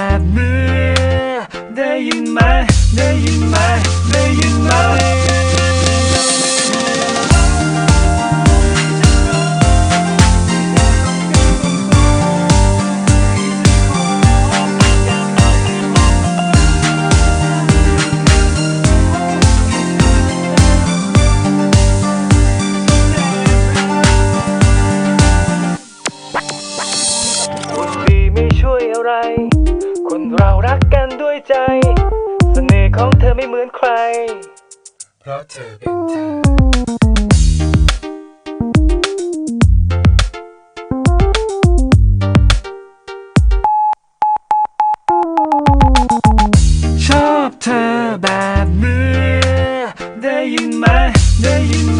แบบนี้ได้ยินไหมได้ยินไหมได้ยินไหมคนดีไม่ช่วยอะไร คนเรารักกันด้วยใจ เสน่ห์ของเธอไม่เหมือนใคร เพราะเธอเป็นเธอ ชอบเธอแบบนี้ ได้ยินไหมได้ยินไหม